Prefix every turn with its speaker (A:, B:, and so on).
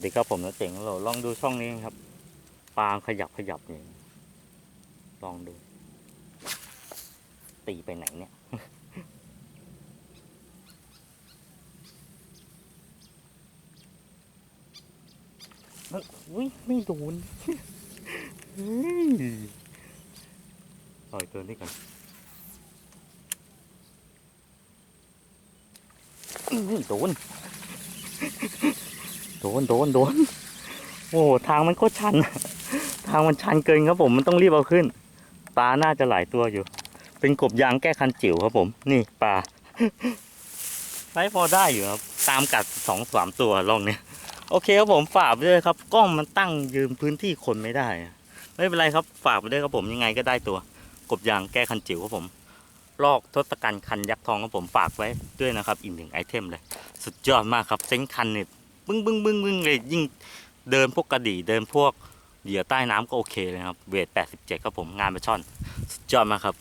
A: สวัสดีครับผมนะเจ๋งเราลองดูช่องนี้ครับปลาขยับขยับนี่ลองดู ตีไปไหนเนี่ยอุ้ยไม่โดนเฮ้ยปล่อยตัวนี้ก่อนโดน โดนโดนโดนโอ้โหทางมันโคตรชัน ทางมันชันเกินครับผมมันต้องรีบเอาขึ้นปลาน่าจะหลายตัวอยู่ เป็นกบยางแก้คันจิ๋วครับผม นี่ปลาไซส์พอได้อยู่ครับตามกัดสองสามตัวลองเนี่ยโอเคครับผมฝากไปด้วยครับ กล้องมันตั้งยืมพื้นที่คนไม่ได้ ไม่เป็นไรครับฝากไปด้วยครับผมยังไงก็ได้ตัว กบยางแก้คันจิ๋วครับผมลอกทศกัณฐ์คันยักษ์ทองครับผมฝากไว้ด้วยนะครับอีกหนึ่งไอเทมเลย สุดยอดมากครับเซ้งคันเนี่ย บึ้งบึ้งบึ้งบึ้งเลยยิ่งเดินพวกกระดี่เดินพวกเหยื่อใต้น้ำก็โอเคเลยครับ เวท 87 ครับผมงานปลาช่อน สุดยอดมากครับ